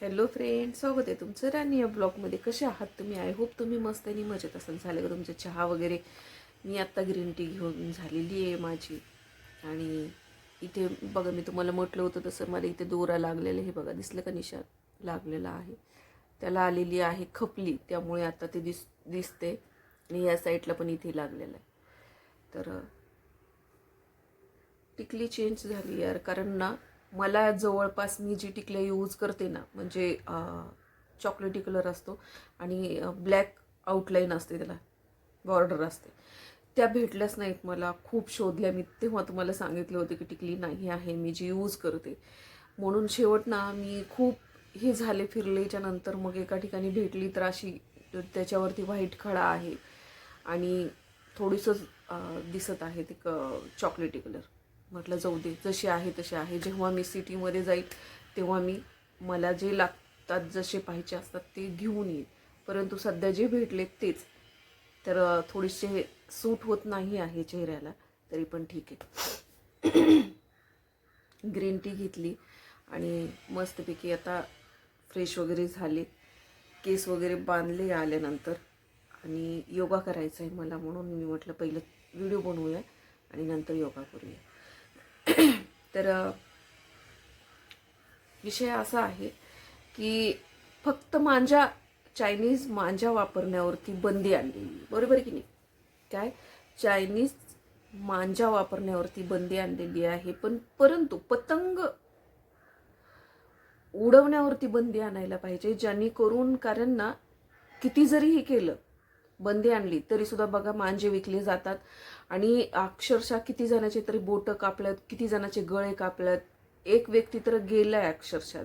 Hello friend स्वागत आहे तुमचं राणी या ब्लॉगमध्ये कसे आहात तुम्ही? आय होप तुम्ही मस्त आणि मजेत असाल. झालं का तुमचं चहा वगैरे? मी आत्ता ग्रीन टी घेऊन झालेली आहे माझी. आणि इथे बघा मी तुम्हाला म्हटलं होतं तसं मला इथे दोरा लागलेला हे बघा दिसलं का निशाण लागलेला आहे. त्याला आलेली आहे खपली. त्यामुळे आता ते दिस दिसते. आणि या साईडला पण इथे लागलेलं आहे. तर टिकली चेंज झाली यार. कारण ना मला जवळपास मी जी टिकल्या यूज करते ना म्हणजे चॉकलेटी कलर असतो आणि ब्लॅक आउटलाईन असते त्याला बॉर्डर असते. त्या भेटल्याच नाहीत मला खूप शोधल्या मी. तेव्हा तुम्हाला सांगितले होते की टिकली नाही आहे मी जी यूज करते. म्हणून शेवट ना मी खूप हे झाले फिरलेच्या नंतर मग एका ठिकाणी भेटली तर अशी त्याच्यावरती व्हाईट खडा आहे आणि थोडीसं दिसत आहे ते क चॉकलेटी कलर. म्हटलं जाऊ दे जशी आहे तशी आहे. जेव्हा मी सिटीमध्ये जाईल तेव्हा मी मला जे लागतात जसे पाहिजे असतात ते घेऊन येईल परंतु सध्या जे भेटले तेच. तर थोडेसे थोडीसे सूट होत नाही आहे चेहऱ्याला तरी पण ठीक आहे. ग्रीन टी घेतली आणि मस्तपैकी आता फ्रेश वगैरे झाले. केस वगैरे बांधले आल्यानंतर आणि योगा करायचा आहे मला म्हणून मी म्हटलं पहिलं व्हिडिओ बनवूया आणि नंतर योगा करूया. तर विषय असा आहे की फक्त मांजा चायनीज मांजा वापरण्यावरती बंदी आणलेली बरोबर की नाही? काय? चायनीज मांजा वापरण्यावरती बंदी आणलेली आहे. पण परंतु पतंग उडवण्यावरती बंदी आणायला पाहिजे ज्यांनी करून कारण ना किती जरी हे केलं बंदी आणली तरी सुद्धा बघा मांजे विकले जातात. आणि अक्षरशः किती जणाचे तरी बोटं कापल्यात किती जणांचे गळे कापल्यात. एक व्यक्ती तर गेलाय अक्षरशः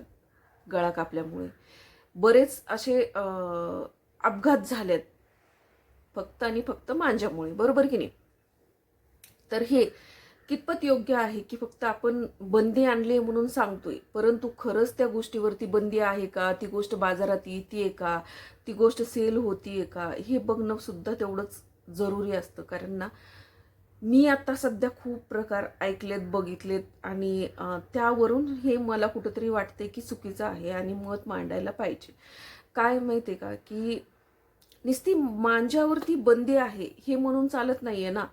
गळा कापल्यामुळे. बरेच असे अपघात झालेत. फक्त आणि फक्त मांजामुळे बरोबर की नाही? तर हे कितपत योग्य आहे की फक्त आपण बंदी आणली म्हणून सांगतोय? परंतु खरंच त्या गोष्टीवरती बंदी आहे का? ती गोष्ट बाजारात येते का? ती गोष्ट सेल होतीये का? हे बघणं सुद्धा तेवढंच जरुरी असतं. कारण ना मी आता सध्या खूप प्रकार ऐकलेत बघितलेत आणि त्यावरून हे मला कुठंतरी वाटते की चुकीचं आहे आणि मत मांडायला पाहिजे. काय माहिती आहे का? की नुसती मांजावरती बंदी आहे हे म्हणून चालत नाहीये ना.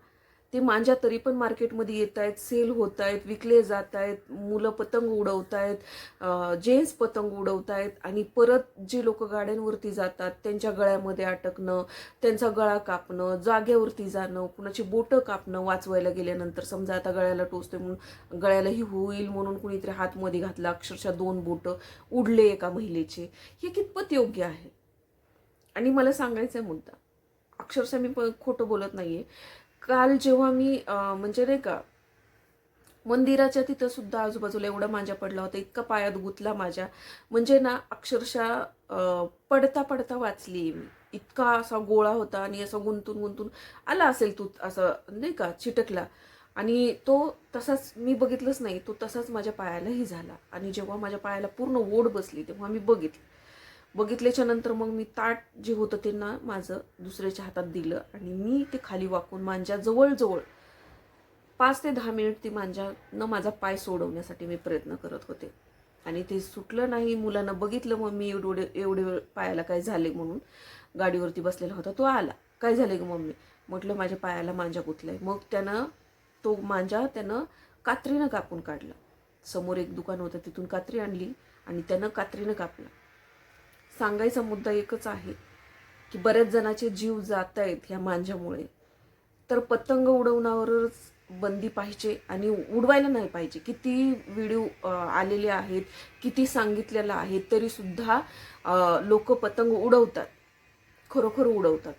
ते मांजा तरी पण मार्केटमध्ये येत आहेत सेल होत आहेत विकले जात आहेत मुलं पतंग उडवत आहेत जेन्ट्स पतंग उडवत आहेत आणि परत जे लोक गाड्यांवरती जातात त्यांच्या गळ्यामध्ये अटकणं त्यांचा गळा कापणं जागेवरती जाणं कुणाची बोटं कापणं वाचवायला गेल्यानंतर समजा आता गळ्याला टोचते म्हणून गळ्यालाही होईल म्हणून कुणीतरी हातमध्ये घातला अक्षरशः दोन बोटं उडले एका महिलेचे. हे कितपत योग्य आहे? आणि मला सांगायचा आहे मुद्दा. अक्षरशः मी खोटं बोलत नाहीये. काल जेव्हा मी म्हणजे नाही का मंदिराच्या तिथं सुद्धा आजूबाजूला एवढा माझ्या पडला होता इतका पायात गुतला माझ्या. म्हणजे ना अक्षरशः पडता पडता वाचली मी. इतका असा गोळा होता आणि असं गुंतून गुंतून आला असेल तू असं नाही का चिटकला. आणि तो तसाच मी बघितलंच नाही तो तसाच माझ्या पायालाही झाला. आणि जेव्हा माझ्या पायाला पूर्ण ओढ बसली तेव्हा मी बघितलं. बघितल्याच्या नंतर मग मी ताट जे होतं त्यांना माझं दुसऱ्याच्या हातात दिलं आणि मी ते खाली वाकून मांजा जवळजवळ पाच ते दहा मिनिट ती मांजा न माझा पाय सोडवण्यासाठी मी प्रयत्न करत होते. आणि ते सुटलं नाही मुलांना बघितलं मग मी एवढे एवढे वेळ पायाला काय झाले म्हणून गाडीवरती बसलेला होता. तो आला. काय झाले ग मम्मी? म्हटलं माझ्या पायाला मांजा गुतलाय. मग त्यानं तो मांजा त्यानं कात्रीनं कापून काढला. समोर एक दुकान होतं तिथून कात्री आणली आणि त्यानं कात्रीनं कापला. सांगायचा मुद्दा एकच आहे की बऱ्याच जणाचे जीव जात आहेत ह्या मांजामुळे तर पतंग उडवण्यावरच बंदी पाहिजे आणि उडवायला नाही पाहिजे. किती व्हिडिओ आलेले आहेत किती सांगितलेलं आहे तरीसुद्धा लोक पतंग उडवतात. खरोखर उडवतात.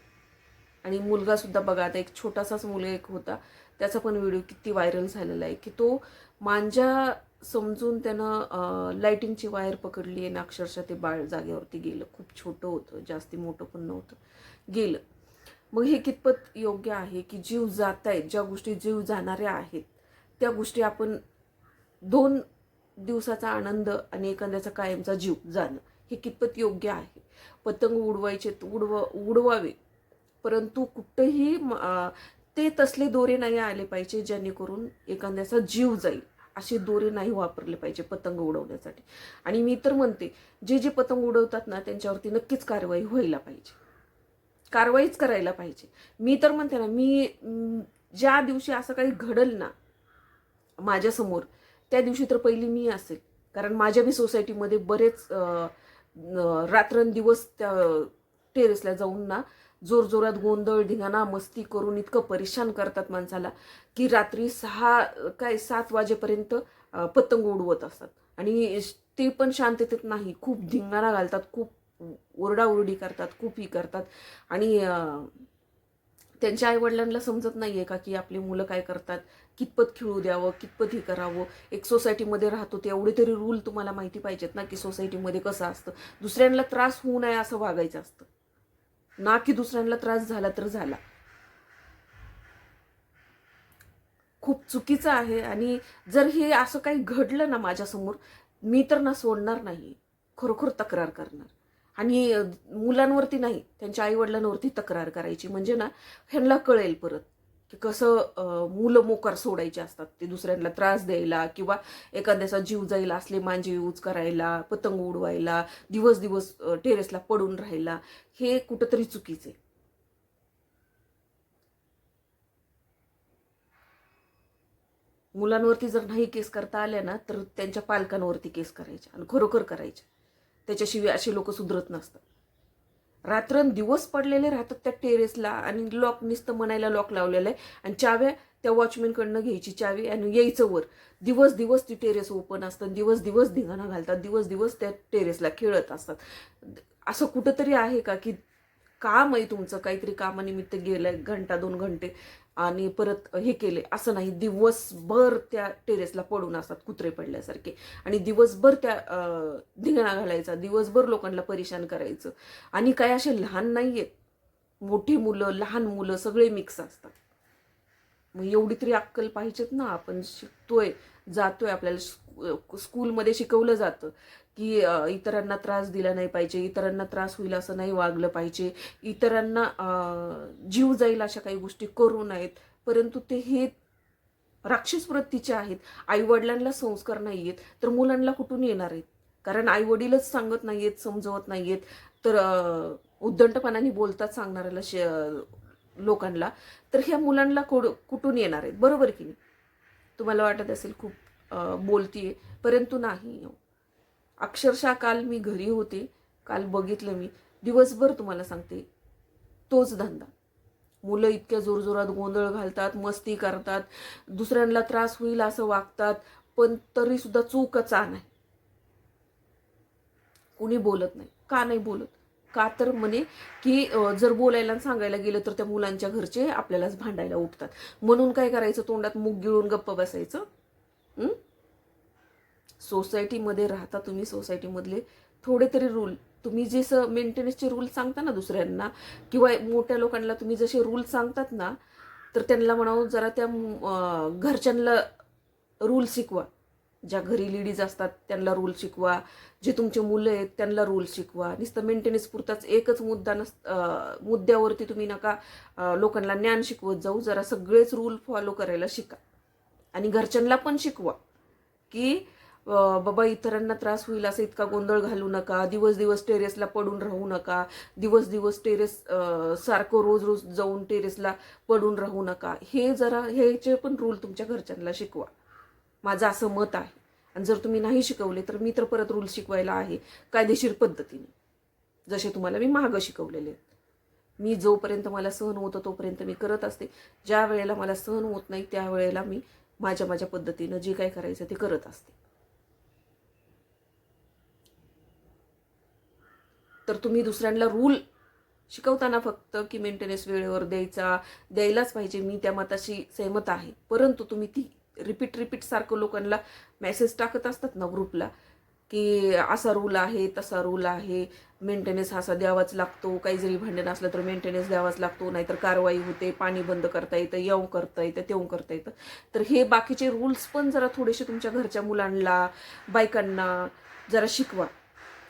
आणि मुलगासुद्धा बघा आता एक छोटासाच मुलगा एक होता. त्याचा पण व्हिडिओ किती व्हायरल झालेला आहे की तो मांजा समजून त्यानं लाइटिंगची वायर पकडली आणि अक्षरशः ते बाळ जागेवरती गेलं. खूप छोटं होतं जास्ती मोठं पण नव्हतं. गेलं. मग हे कितपत योग्य आहे की जीव जात आहेत ज्या गोष्टी जीव जाणाऱ्या आहेत त्या गोष्टी आपण दोन दिवसाचा आनंद आणि एखाद्याचा कायमचा जीव जाणं हे कितपत योग्य आहे? पतंग उडवायचे उडव उडवावे परंतु कुठंही ते तसले दोरे नाही आले पाहिजे जेणेकरून एखाद्याचा जीव जाईल. असे दोरे नाही वापरले पाहिजे पतंग उडवण्यासाठी. आणि मी तर म्हणते जे जे पतंग उडवतात ना त्यांच्यावरती नक्कीच कारवाई व्हायला पाहिजे. कारवाईच करायला पाहिजे. मी तर म्हणते ना मी ज्या दिवशी असं काही घडल ना माझ्यासमोर त्या दिवशी तर पहिली मी असेल. कारण माझ्या बी सोसायटीमध्ये बरेच रात्रंदिवस त्या टेरेसला जाऊन ना जोरजोरात गोंधळ धिंगाणा मस्ती करून इतकं परेशान करतात माणसाला की रात्री सहा काय सात वाजेपर्यंत पतंग उडवत असतात. आणि ते पण शांततेत नाही खूप धिंगाणा घालतात खूप ओरडाओरडी करतात खूप ही करतात. आणि त्यांच्या आईवडिलांना समजत नाही आहे का की आपली मुलं काय करतात? कितपत खेळू द्यावं? कितपत हे करावं? एक सोसायटीमध्ये राहतो ते एवढे तरी रूल तुम्हाला माहिती पाहिजेत ना की सोसायटीमध्ये कसं असतं? दुसऱ्यांना त्रास होऊ नये असं वागायचं असतं. ना की दुसऱ्यांना त्रास झाला तर झाला. खूप चुकीचं आहे आणि जर हे असं काही घडलं ना माझ्यासमोर मी तर ना सोडणार नाही. खरोखर तक्रार करणार. आणि मुलांवरती नाही त्यांच्या आईवडिलांवरती तक्रार करायची. म्हणजे ना ह्यांना कळेल परत. की कसं मुलं मोकार सोडायचे असतात. ते दुसऱ्यांना त्रास द्यायला किंवा एखाद्याचा जीव जाईल असले मांजे यूज करायला पतंग उडवायला दिवस दिवस टेरेसला पडून राहायला हे कुठंतरी चुकीचे मुलांवरती जर नाही केस करता आल्या ना तर त्यांच्या पालकांवरती केस करायच्या आणि खरोखर करायच्या त्याच्याशिवाय असे लोक सुधरत नसतात. रात्रंदिवस पडलेले राहतात त्या टेरेसला आणि लॉक नुसतं म्हणायला लॉक लावलेलं आहे. आणि चाव्या त्या वॉचमॅनकडनं घ्यायची चावी आणि यायचं वर. दिवस दिवस ती टेरेस ओपन असतात दिवस दिवस धिंगाणा घालतात. दिवस दिवस त्या टेरेसला खेळत असतात. असं कुठंतरी आहे का की काम आहे तुमचं? काहीतरी कामानिमित्त गेलं घंटा दोन घंटे. आणि परत हे केले. असं नाही दिवसभर त्या टेरेसला पडून असतात कुत्रे पडल्यासारखे. आणि दिवसभर त्या धिंगणा घालायचा दिवसभर लोकांना परेशान करायचं. आणि काय असे लहान नाही आहेत मोठी मुलं लहान मुलं सगळे मिक्स असतात. मग एवढी तरी अक्कल पाहिजेत ना आपण. शिकतोय जातोय. आपल्याला स्कूलमध्ये शिकवलं जातं. की इतरांना त्रास दिला नाही पाहिजे इतरांना त्रास होईल असं नाही वागलं पाहिजे इतरांना जीव जाईल अशा काही गोष्टी करू नयेत परंतु ते हे राक्षस वृत्तीचे आहेत. आईवडिलांना संस्कार नाही आहेत तर मुलांना कुठून येणार आहेत? कारण आईवडीलच सांगत नाही आहेत समजवत नाही आहेत तर उद्दंडपणाने बोलतात सांगणाऱ्याला श लोकांना. तर ह्या मुलांना कोड कुठून येणार आहेत? बरोबर की नाही? तुम्हाला वाटत असेल खूप बोलतीये परंतु नाही हो. अक्षरशः काल मी घरी होते काल बघितलं मी. दिवसभर तुम्हाला सांगते तोच धंदा. मुलं इतक्या जोरजोरात गोंधळ घालतात मस्ती करतात दुसऱ्यांना त्रास होईल असं वागतात पण तरी सुद्धा चूकच नाही कुणी बोलत नाही का नाही बोलत? का तर म्हणे की जर बोलायला सांगायला गेलं तर त्या मुलांच्या घरचे आपल्यालाच भांडायला उठतात म्हणून काय करायचं तोंडात मुग गिळून गप्प बसायचं? सोसायटीमध्ये राहता तुम्ही सोसायटीमधले थोडे तरी रूल तुम्ही जे स मेंटेनन्सचे रूल सांगता ना दुसऱ्यांना किंवा मोठ्या लोकांना तुम्ही जसे रूल सांगतात ना तर त्यांना म्हणावं जरा त्या घरच्यांना रूल शिकवा. ज्या घरी लेडीज असतात त्यांना रूल शिकवा. जे तुमचे मुलं आहेत त्यांना रूल शिकवा. नुसतं मेंटेनन्स पुरताच एकच मुद्दा नस मुद्द्यावरती तुम्ही नका लोकांना ज्ञान शिकवत जाऊ. जरा सगळेच रूल फॉलो करायला शिका. आणि घरच्यांना पण शिकवा की बाबा इतरांना त्रास होईल असं इतका गोंधळ घालू नका. दिवस दिवस टेरेसला पडून राहू नका. दिवस दिवस टेरेस सारखं रोज रोज जाऊन टेरेसला पडून राहू नका. हे जरा ह्याचे पण रूल तुमच्या घरच्यांना शिकवा. माझं असं मत आहे. आणि जर तुम्ही नाही शिकवले तर मी तर परत रूल शिकवायला आहे कायदेशीर पद्धतीने. जसे तुम्हाला मी मागं शिकवलेले आहेत. मी जोपर्यंत मला सहन होतं तोपर्यंत मी करत असते. ज्या वेळेला मला सहन होत नाही त्यावेळेला मी माझ्या माझ्या पद्धतीनं जे काय करायचं ते करत असते. तर तुम्ही दुसऱ्यांना रूल शिकवताना फक्त की मेंटेनन्स वेळेवर द्यायचा द्यायलाच पाहिजे. मी त्या मताशी सहमत आहे. परंतु तुम्ही ती रिपीट रिपीट सारखं लोकांना मेसेज टाकत असतात ना ग्रुपला की असा रूल आहे तसा रूल आहे. मेंटेनन्स असा द्यावाच लागतो. काही जरी भांडण असलं तर मेंटेनन्स द्यावाच लागतो. नाहीतर कारवाई होते पाणी बंद करता येतं येऊ करता येतं तेऊ करता येतं. तर हे बाकीचे रूल्स पण जरा थोडेसे तुमच्या घरच्या मुलांना बायकांना जरा शिकवा.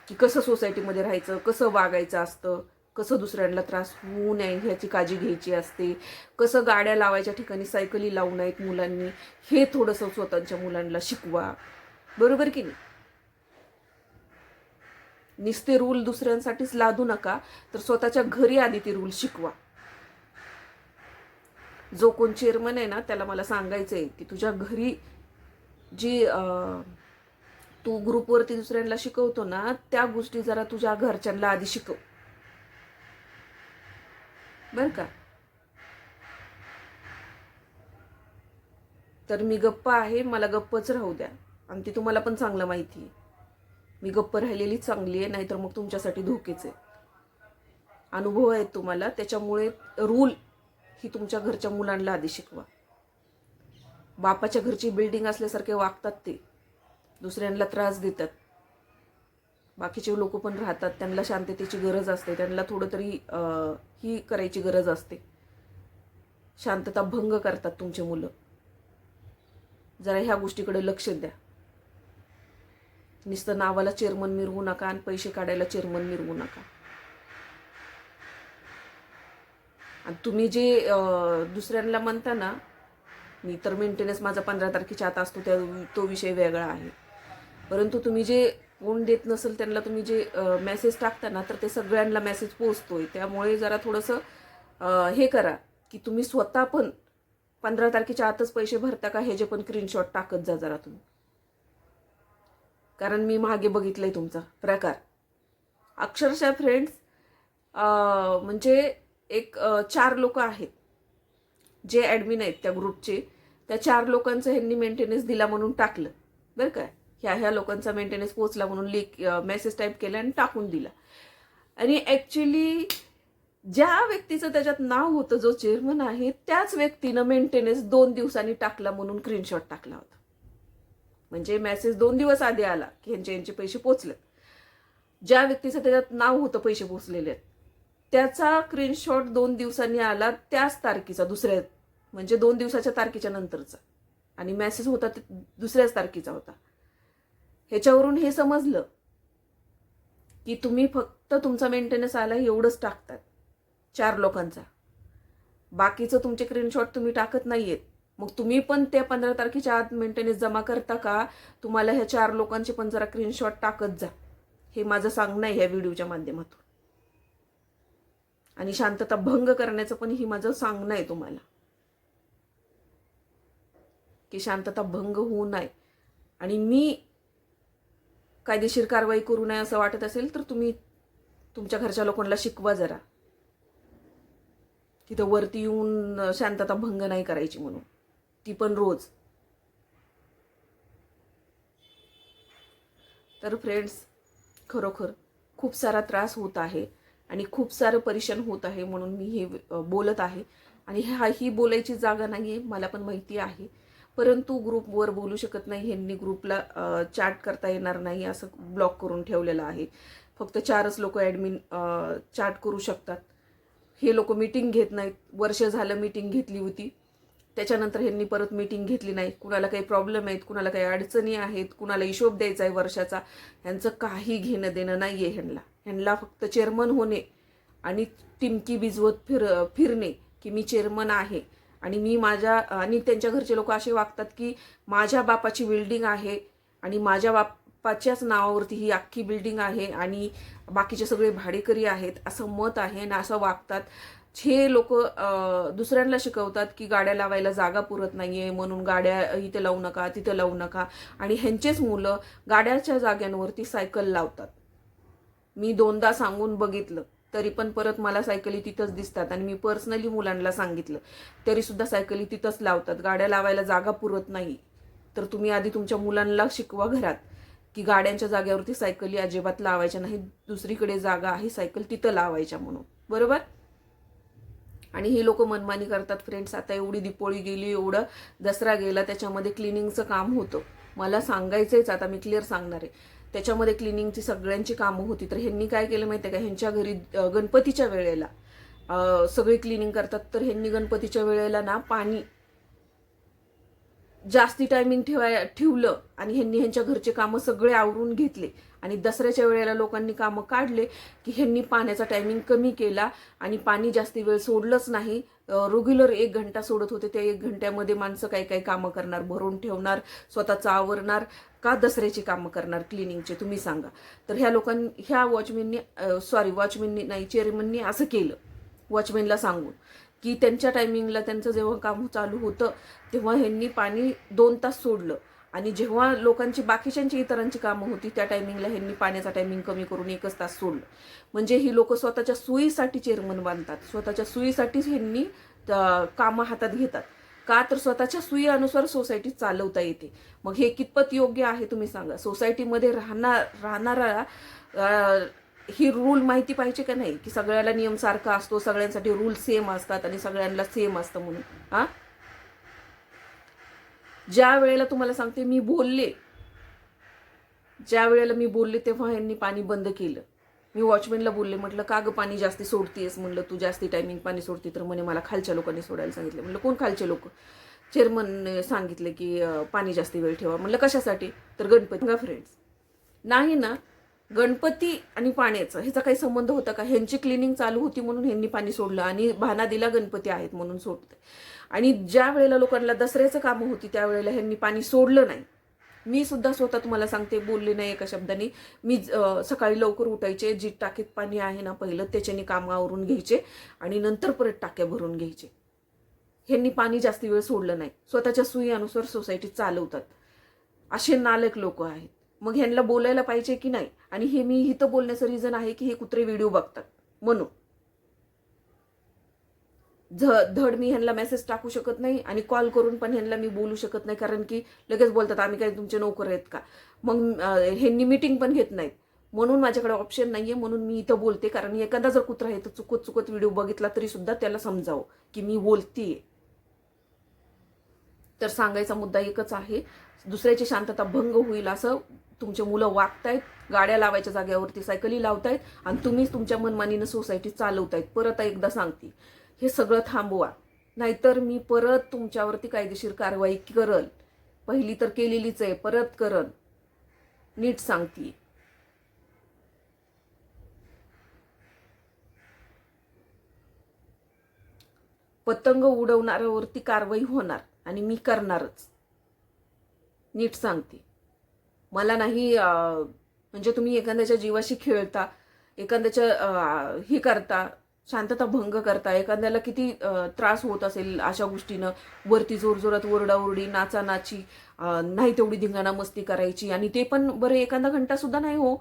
की कसं सोसायटीमध्ये राहायचं कसं वागायचं असतं कसं दुसऱ्यांना त्रास होऊ नये ह्याची काळजी घ्यायची असते कसं गाड्या लावायच्या ठिकाणी सायकली लावू नयेत मुलांनी हे थोडंसं स्वतःच्या मुलांना शिकवा. बरोबर की नाही? निस्ते रूल दुसऱ्यांसाठीच लादू नका तर स्वतःच्या घरी आधी ते रूल शिकवा. जो कोण चेअरमन आहे ना त्याला मला सांगायचं आहे की तुझ्या घरी जी आ... तू ग्रुपवरती दुसऱ्यांना शिकवतो ना त्या गोष्टी जरा तुझ्या घरच्यांना आधी शिकव. बर का? तर मी गप्प आहे मला गप्पच राहू द्या. आणि ती तुम्हाला पण चांगलं माहिती आहे. मी गप्प राहिलेली चांगली आहे नाहीतर मग तुमच्यासाठी धोकेच आहे. अनुभव आहेत तुम्हाला त्याच्यामुळे रूल ही तुमच्या घरच्या मुलांना आधी शिकवा. बापाच्या घरची बिल्डिंग असल्यासारखे वागतात ते. दुसऱ्यांना त्रास देतात. बाकीचे लोक पण राहतात त्यांना शांततेची गरज असते त्यांना थोडं तरी ही करायची गरज असते. शांतता भंग करतात तुमचे मुलं. जरा ह्या गोष्टीकडे लक्ष द्या. नुसतं नावाला चेअरमन मिरवू नका आणि पैसे काढायला चेअरमन मिरवू नका. आणि तुम्ही जे दुसऱ्यांना म्हणता ना मी तर मेंटेनन्स माझा पंधरा तारखेच्या आत असतो त्या तो विषय वेगळा आहे. परंतु तुम्ही जे कोण देत नसेल त्यांना तुम्ही जे मेसेज टाकता ना तर ते सगळ्यांना मेसेज पोचतोय त्यामुळे जरा थोडंसं हे करा की तुम्ही स्वतः पण पंधरा तारखेच्या आतच पैसे भरता का? हे जे पण स्क्रीनशॉट टाकत जा जरा तुम्ही. कारण मी मागे बघितलंय तुमचा प्रकार. अक्षरशः फ्रेंड्स म्हणजे एक चार लोक आहेत. जे ॲडमिन आहेत त्या ग्रुपचे त्या चार लोकांचं ह्यांनी मेंटेनन्स दिला म्हणून टाकलं. बरं काय ह्या ह्या लोकांचा मेंटेनन्स पोचला म्हणून लिक मेसेज टाईप केला आणि टाकून दिला. आणि ॲक्च्युली ज्या व्यक्तीचं त्याच्यात नाव होतं जो चेअरमन आहे त्याच व्यक्तीनं मेंटेनन्स दोन दिवसांनी टाकला म्हणून स्क्रीनशॉट टाकला होता. म्हणजे मेसेज दोन दिवस आधी आला की ह्यांचे यांचे पैसे पोचले ज्या व्यक्तीचं त्याच्यात नाव होतं पैसे पोचलेले आहेत त्याचा स्क्रीनशॉट दोन दिवसांनी आला त्याच तारखेचा दुसऱ्या म्हणजे दोन दिवसाच्या तारखेच्या नंतरचा. आणि मेसेज होता ते दुसऱ्याच तारखेचा होता. ह्याच्यावरून हे समजलं की तुम्ही फक्त तुमचा मेंटेनन्स आला एवढंच टाकतात चार लोकांचा. बाकीचं तुमचे स्क्रीनशॉट तुम्ही टाकत नाही आहेत मग तुम्ही पण त्या पंधरा तारखेच्या आत मेंटेनन्स जमा करता का? तुम्हाला ह्या चार लोकांचे पण जरा स्क्रीनशॉट टाकत जा. हे माझं सांगणं आहे ह्या व्हिडिओच्या माध्यमातून. आणि शांतता भंग करण्याचं पण ही माझं सांगणं आहे तुम्हाला. की शांतता भंग होऊ नये. आणि मी कायदेशीर कारवाई करू नये असं वाटत असेल तर तुम्ही तुमच्या घरच्या लोकांना शिकवा जरा. तिथं वरती येऊन शांतता भंग नाही करायची म्हणून. ती पण रोज. तर फ्रेंड्स खरोखर खूप सारा त्रास होत आहे आणि खूप सारं परेशान होत आहे म्हणून मी हे बोलत आहे. आणि हा ही बोलायची जागा नाही आहे मला पण माहिती आहे. परंतु ग्रुपवर बोलू शकत नाही ह्यांनी ग्रुपला चॅट करता येणार नाही असं ब्लॉक करून ठेवलेलं आहे. फक्त चारच लोक ॲडमिन चॅट करू शकतात. हे लोक मीटिंग घेत नाहीत. वर्ष झालं मीटिंग घेतली होती. त्याच्यानंतर ह्यांनी परत मीटिंग घेतली नाही. कुणाला काही प्रॉब्लेम आहेत कुणाला काही अडचणी आहेत कुणाला हिशोब द्यायचा आहे वर्षाचा ह्यांचं काही घेणं देणं नाही आहे ह्यांना. ह्यांना फक्त चेअरमन होणे आणि टिमकी भिजवत फिर फिरणे की मी चेअरमन आहे. आणि मी माझ्या आणि त्यांच्या घरचे लोक असे वागतात की माझ्या बापाची बिल्डिंग आहे आणि माझ्या बापाच्याच नावावरती ही अख्खी बिल्डिंग आहे आणि बाकीचे सगळे भाडेकरी आहेत असं मत आहे आणि असं वागतात. हे लोक दुसऱ्यांना शिकवतात की गाड्या लावायला जागा पुरत नाही आहे म्हणून गाड्या इथे लावू नका तिथे लावू नका. आणि ह्यांचेच मुलं गाड्याच्या जाग्यांवरती सायकल लावतात. मी दोनदा सांगून बघितलं. तरी पण परत मला सायकली तिथंच दिसतात आणि मी पर्सनली मुलांना सांगितलं. तरी सुद्धा सायकली तिथंच लावतात. गाड्या लावायला जागा पुरत नाही. तर तुम्ही आधी तुमच्या मुलांना शिकवा घरात की गाड्यांच्या जागेवरती सायकली अजिबात लावायच्या नाही. दुसरीकडे जागा आहे सायकल तिथं लावायच्या म्हणून. बरोबर? आणि हे लोक मनमानी करतात फ्रेंड्स आता एवढी दिपोळी गेली एवढं दसरा गेला त्याच्यामध्ये क्लिनिंगचं काम होतं. मला सांगायचंच आता मी क्लिअर सांगणार आहे. त्याच्यामध्ये क्लिनिंगची सगळ्यांची कामं होती. तर ह्यांनी काय केलं माहिती आहे का? ह्यांच्या घरी गणपतीच्या वेळेला सगळी सगळे क्लिनिंग करतात. तर ह्यांनी गणपतीच्या वेळेला ना पाणी जास्ती टायमिंग ठेवाय ठेवलं आणि ह्यांनी ह्यांच्या घरचे कामं सगळे आवरून घेतले. आणि दसऱ्याच्या वेळेला लोकांनी कामं काढले की ह्यांनी पाण्याचा टायमिंग कमी केला आणि पाणी जास्ती वेळ सोडलंच नाही. रेग्युलर एक घंटा सोडत होते. त्या एक घंट्यामध्ये माणसं काही काही कामं करणार भरून ठेवणार स्वतःचं आवरणार. का दसऱ्याची कामं करणार? क्लिनिंगचे तुम्ही सांगा. तर ह्या लोकांनी ह्या वॉचमेननी सॉरी वॉचमेननी नाही चेअरमननी असं केलं. वॉचमेनला सांगून की त्यांच्या टायमिंगला त्यांचं जेव्हा काम चालू होतं तेव्हा ह्यांनी पाणी दोन तास सोडलं. आणि जेव्हा लोकांची बाकीच्यांची इतरांची कामं होती त्या टायमिंगला ह्यांनी पाण्याचा टायमिंग कमी करून एकच तास सोडलं. म्हणजे ही लोक स्वतःच्या सोयीसाठी चेअरमन बांधतात. स्वतःच्या सोयीसाठीच ह्यांनी कामं हातात घेतात. का तर स्वतःच्या सुई अनुसार सोसायटी चालवता येते. मग हे कितपत योग्य आहे तुम्ही सांगा. सोसायटीमध्ये राहणार राहणारा ही रूल माहिती पाहिजे का नाही? की सगळ्याला नियम सारखा असतो सगळ्यांसाठी रूल सेम असतात आणि सगळ्यांना सेम असतं म्हणून. हा? ज्या वेळेला तुम्हाला सांगते मी बोलले ज्या वेळेला मी बोलले तेव्हा यांनी पाणी बंद केलं. मी वॉचमॅनला बोलले म्हटलं का गं पाणी जास्ती सोडतीयस? म्हणलं तू जास्ती टायमिंग पाणी सोडते तर म्हणे मला खालच्या लोकांनी सोडायला सांगितलं. म्हणलं कोण खालचे लोक? चेअरमनने सांगितले की पाणी जास्ती वेळ ठेवा. म्हणलं कशासाठी? तर गणपती. का फ्रेंड्स नाही ना गणपती आणि पाण्याचं ह्याचा काही संबंध होता का? ह्यांची क्लिनिंग चालू होती म्हणून ह्यांनी पाणी सोडलं आणि भाना दिला गणपती आहेत म्हणून सोडते आणि ज्या वेळेला लोकांना दसऱ्याचं कामं होती त्यावेळेला ह्यांनी पाणी सोडलं नाही. मी सुद्धा स्वतः तुम्हाला सांगते बोलले नाही एका शब्दाने. मी सकाळी लवकर उठायचे जी टाकीत पाणी आहे ना पहिलं त्याच्याने कामावरून आवरून घ्यायचे आणि नंतर परत टाक्या भरून घ्यायचे. ह्यांनी पाणी जास्त वेळ सोडलं नाही. स्वतःच्या सुईनुसार सोसायटी चालवतात. असे नालक लोक आहेत. मग ह्यांना बोलायला पाहिजे की नाही? आणि हे मी इथं बोलण्याचं रिझन आहे की हे कुत्रे व्हिडिओ बघतात. म्हणून. झ धड मी ह्यांना मेसेज टाकू शकत नाही आणि कॉल करून पण ह्यांना मी बोलू शकत नाही कारण की लगेच बोलतात आम्ही काही तुमचे नोकर आहेत का? मग ह्यांनी मिटिंग पण घेत नाहीत. म्हणून माझ्याकडे ऑप्शन नाहीये म्हणून मी इथं बोलते कारण एखादा जर कुत्रा आहे तर चुकत चुकत व्हिडिओ बघितला तरी सुद्धा त्याला समजावं की मी बोलतीये. तर सांगायचा मुद्दा एकच आहे दुसऱ्याची शांतता भंग होईल असं तुमचे मुलं वागतायत गाड्या लावायच्या जागेवरती सायकली लावतायत आणि तुम्हीच तुमच्या मनमानीनं सोसायटी चालवतायत. परत एकदा सांगते हे सगळं थांबवा. नाहीतर मी परत तुमच्यावरती कायदेशीर कारवाई करल. पहिली तर केलेलीच आहे परत करल. नीट सांगते पतंग उडवणाऱ्यावरती कारवाई होणार आणि मी करणारच. नीट सांगते. मला नाही म्हणजे तुम्ही एखाद्याच्या जीवाशी खेळता एखाद्याच्या हे ही करता शांतता भंग करता एखाद्याला किती त्रास होत असेल अशा गोष्टीनं वरती जोरजोरात ओरडाओरडी नाचानाची नाही तेवढी धिंगाणा मस्ती करायची आणि ते पण बरं एखादा घंटा सुद्धा नाही हो.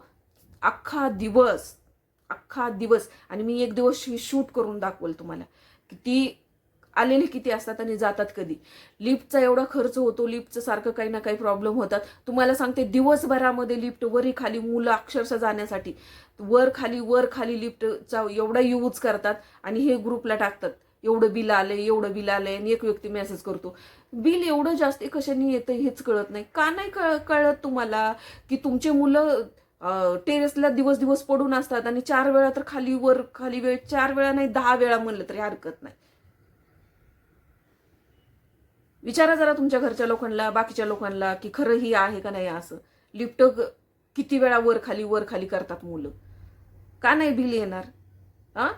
अख्खा दिवस अख्खा दिवस आणि मी एक दिवस शूट करून दाखवल तुम्हाला किती आलेले किती असतात आणि जातात कधी? लिफ्टचा एवढा खर्च होतो लिफ्टचं सारखं काही ना काही प्रॉब्लेम होतात. तुम्हाला सांगते दिवसभरामध्ये लिफ्ट वरी खाली मुलं अक्षरशः जाण्यासाठी. वर खाली वर खाली लिफ्टचा एवढा यूज करतात आणि हे ग्रुपला टाकतात. एवढं बिल आलंय एवढं बिल आलंय आणि एक व्यक्ती मेसेज करतो. बिल एवढं जास्त कशाने येतं हेच कळत नाही. का नाही कळ कळत तुम्हाला की तुमचे मुलं टेरेसला दिवस दिवस पडून असतात आणि चार वेळा तर खाली वर खाली वेळ चार वेळा नाही दहा वेळा म्हणलं तरी हरकत नाही. विचारा जरा तुमच्या घरच्या लोकांना बाकीच्या लोकांना की खरं ही आहे का नाही असं. लिफ्ट किती वेळा वर खाली वर खाली करतात मुलं. का नाही बिल येणार? हा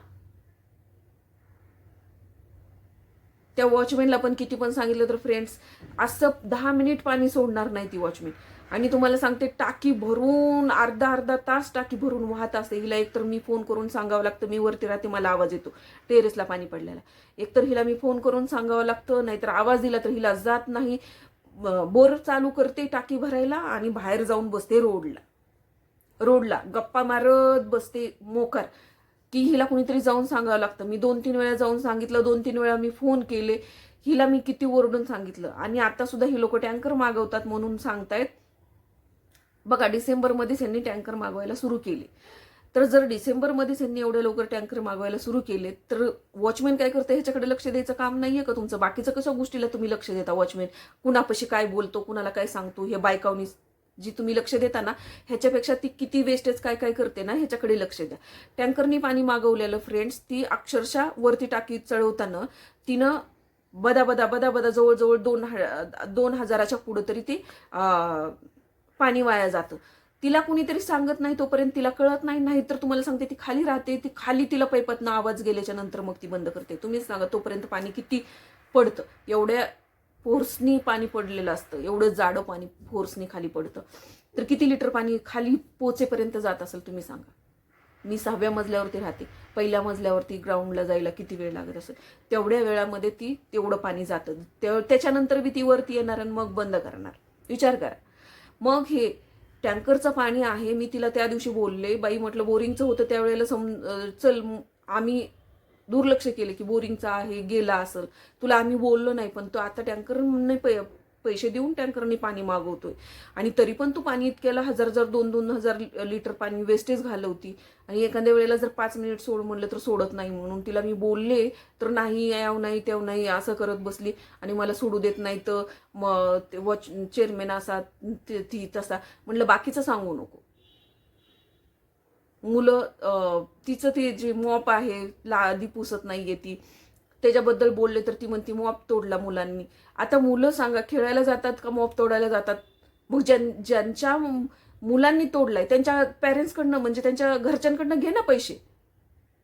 त्या वॉचमॅनला पण किती पण सांगितलं तर फ्रेंड्स असं दहा मिनिट पाणी सोडणार नाही ती वॉचमॅन. आणि तुम्हाला सांगते टाकी भरून अर्धा अर्धा तास टाकी भरून वाहत असते. हिला एकतर मी फोन करून सांगावं लागतं मी वरती राहते मला आवाज येतो. टेरेसला पाणी पडलेला एकतर हिला मी फोन करून सांगावं लागतं नाहीतर आवाज दिला तर हिला जात नाही. बोर चालू करते टाकी भरायला आणि बाहेर जाऊन बसते रोडला. रोडला गप्पा मारत बसते मोकार. की हिला कुणीतरी जाऊन सांगावं लागतं. मी दोन तीन वेळा जाऊन सांगितलं दोन तीन वेळा मी फोन केले. हिला मी किती ओरडून सांगितलं. आणि आता सुद्धा ही लोक टँकर मागवतात म्हणून सांगतायत. बघा डिसेंबरमध्येच यांनी टँकर मागवायला सुरू केले. तर जर डिसेंबरमध्येच यांनी एवढे लवकर टँकर मागवायला सुरू केले तर वॉचमॅन काय करतं? ह्याच्याकडे लक्ष द्यायचं काम नाहीये का तुमचं? बाकीचं कसं गोष्टीला तुम्ही लक्ष देता वॉचमॅन? कुणापाशी काय बोलतो? कुणाला काय सांगतो? हे बायकावनी जी तुम्ही लक्ष देता ना ह्याच्यापेक्षा ती किती वेस्टेज काय काय करते ना ह्याच्याकडे लक्ष द्या. टँकरनी पाणी मागवलेलं फ्रेंड्स ती अक्षरशः वरती टाकी चढवताना तिनं बदा बदा बदा बदा जवळजवळ दोन ह- दोन हजाराच्या पुढं तरी ती पाणी वाया जातं. तिला कुणीतरी सांगत नाही तोपर्यंत तिला कळत नाही नाही तर तुम्हाला सांगते ती खाली राहते ती खाली तिला पैपतनं आवाज गेल्याच्यानंतर मग ती बंद करते. तुम्हीच सांगा तोपर्यंत पाणी किती पडतं. एवढ्या फोर्सनी पाणी पडलेलं असतं. एवढं जाडं पाणी फोर्सनी खाली पडतं. तर किती लिटर पाणी खाली पोचेपर्यंत जात असेल तुम्ही सांगा. मी सहाव्या मजल्यावरती राहते. पहिल्या मजल्यावरती ग्राउंडला जायला किती वेळ लागत असेल? तेवढ्या वेळामध्ये ती तेवढं पाणी जातं. त्याच्यानंतर बी ती वरती येणार आणि मग बंद करणार. विचार करा. मग हे टँकरचं पाणी आहे मी तिला त्या दिवशी बोलले. बाई म्हटलं बोरिंगचं होतं त्यावेळेला सम चल आम्ही दुर्लक्ष केलं की बोरिंगचं आहे गेला असेल. तुला आम्ही बोललो नाही पण तो आता टँकर नाही पैसे देऊन टँकरने पाणी मागवतोय. आणि तरी पण तू पाणी इतक्याला हजार हजार दोन दोन हजार लिटर पाणी वेस्टेज घालवती. आणि एखाद्या वेळेला जर पाच मिनिट सोड म्हणलं तर सोडत नाही म्हणून तिला मी बोलले तर नाही याव नाही तेव नाही असं करत बसली. आणि मला सोडू देत नाही तर मग वॉच चेअरमॅन असा ती तसा. म्हणलं बाकीचं सांगू नको. मुलं तिचं ते जे मॉप आहे ला आधी पुसत नाहीये ती. त्याच्याबद्दल बोलले तर ती म्हणती मॉप तोडला मुलांनी. आता मुलं सांगा खेळायला जातात का मॉप तोडायला जातात? मग ज्यां ज्यांच्या मुलांनी तोडलाय त्यांच्या पॅरेंट्सकडनं म्हणजे त्यांच्या घरच्यांकडनं घे ना पैसे.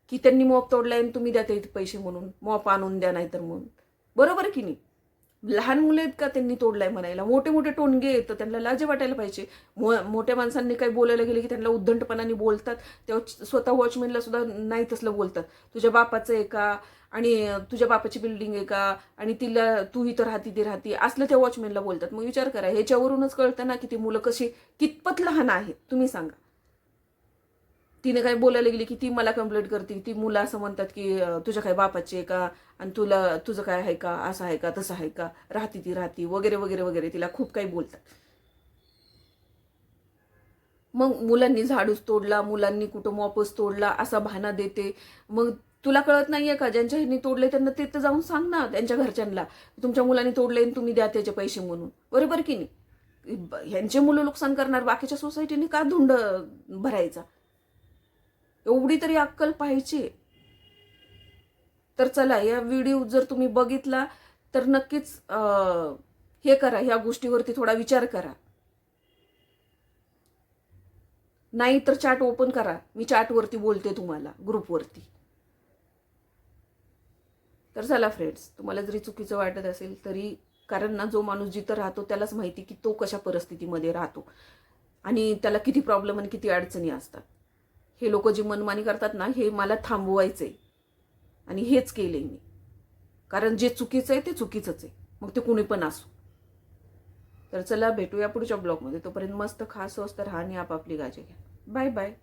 की त्यांनी मॉप तोडलाय आणि तुम्ही द्या ते पैसे म्हणून मॉप आणून द्या नाहीतर म्हणून. बरोबर की नाही? लहान मुलं आहेत का त्यांनी तोडलाय म्हणायला? मोठे मोठे टोनगे येतं त्यांना लाज वाटायला पाहिजे. मो- मोठ्या माणसांनी काही बोलायला गेले की त्यांना उद्धंटपणाने बोलतात. तेव्हा स्वतः वॉचमॅनला सुद्धा नाही तसलं बोलतात. तुझ्या बापाचं आहे का? आणि तुझ्या बापाची बिल्डिंग आहे का? आणि तिला तू इथं राहती ती राहती. असलं त्या वॉचमॅनला बोलतात. मग विचार करा ह्याच्यावरूनच कळतं ना की ती मुलं कशी कितपत लहान आहेत. तुम्ही सांगा. तिने काय बोलायला गेली की ती मला कंप्लेंट करते. ती मुलं असं म्हणतात की तुझ्या काय बापाची आहे का? आणि तुला तुझं काय आहे का? असं आहे का? तसं आहे का? राहती ती राहती. वगैरे वगैरे वगैरे तिला खूप काही बोलतात. मग मुलांनी झाडूच तोडला मुलांनी कुठं मॉपस तोडला असा भाना देते. मग तुला कळत नाहीये का? ज्यांच्या ह्यांनी तोडले त्यांना ते तर जाऊन सांग ना त्यांच्या घरच्यांना. तुमच्या मुलांनी तोडले आणि तुम्ही द्या त्याचे पैसे म्हणून. बरोबर की नाही? ह्यांचे मुलं नुकसान करणार बाकीच्या सोसायटीने का धुंड भरायचा? एवढी तरी अक्कल पाहिजे. तर चला या व्हिडिओ जर तुम्ही बघितला तर नक्कीच हे करा ह्या गोष्टीवरती थोडा विचार करा. नाही तर चॅट ओपन करा. मी चॅटवरती बोलते तुम्हाला ग्रुपवरती तर चला फ्रेंड्स तुम्हाला जरी चुकीचं वाटत असेल तरी कारण ना जो माणूस जिथं राहतो त्यालाच माहिती की तो कशा परिस्थितीमध्ये राहतो. आणि त्याला किती प्रॉब्लेम आणि किती अडचणी असतात. हे लोक जी मनमानी करतात ना हे मला थांबवायचं आहे आणि हेच केले मी. कारण जे चुकीचं आहे ते चुकीचंच आहे. मग ते कुणी पण असो. तर चला भेटूया पुढच्या ब्लॉगमध्ये. तोपर्यंत मस्त खास स्वस्त राहा आणि आपापली गाजी घ्या. Bye bye.